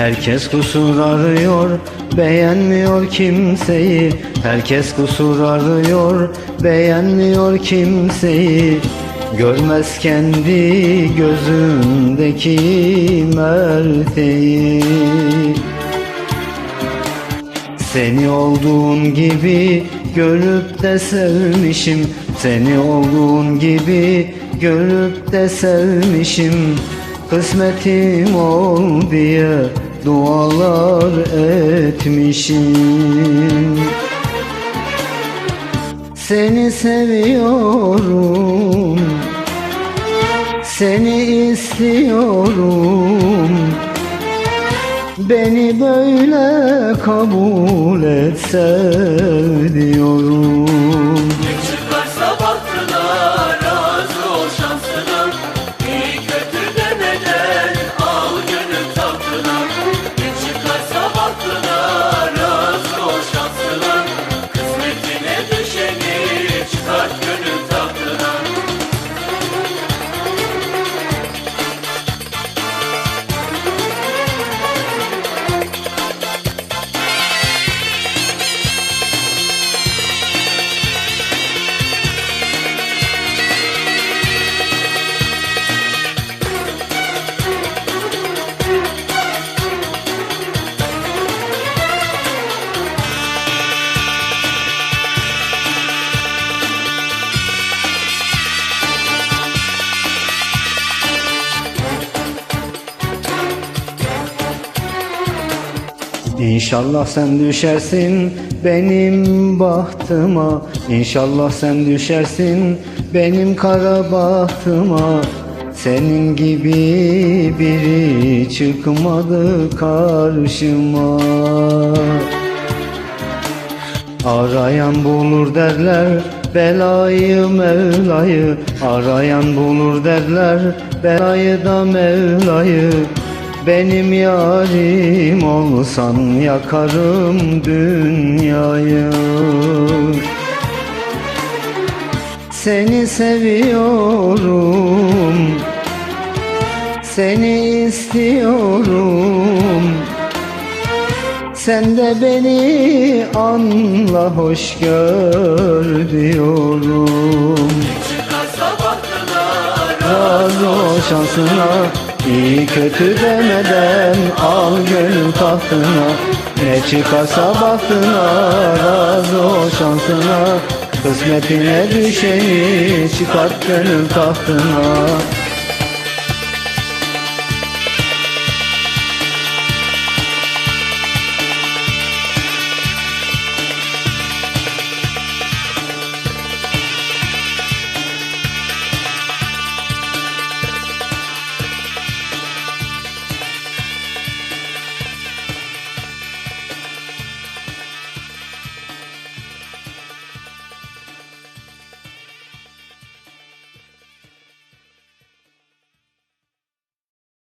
Herkes kusur arıyor Beğenmiyor kimseyi. Herkes kusur arıyor Beğenmiyor kimseyi. Görmez kendi gözündeki merteği seni olduğun gibi görüp de sevmişim. Seni olduğun gibi görüp de sevmişim. Kısmetim ol diye dualar etmişim. Seni seviyorum Seni istiyorum. Beni böyle kabul et sev İnşallah sen düşersin benim bahtıma. İnşallah sen düşersin benim kara bahtıma. Senin gibi biri çıkmadı karşıma. Arayan bulur derler belayı Mevla'yı. Arayan bulur derler belayı da Mevla'yı Benim yarim olsan yakarım dünyayı. Seni seviyorum Seni istiyorum. Sen de beni anla hoş gör diyorum. Razı ol şansına iyi kötü demeden al gönül tahtına. Ne çıkarsa bahtına razı ol şansına. Kısmetine düşeni çıkart gönül tahtına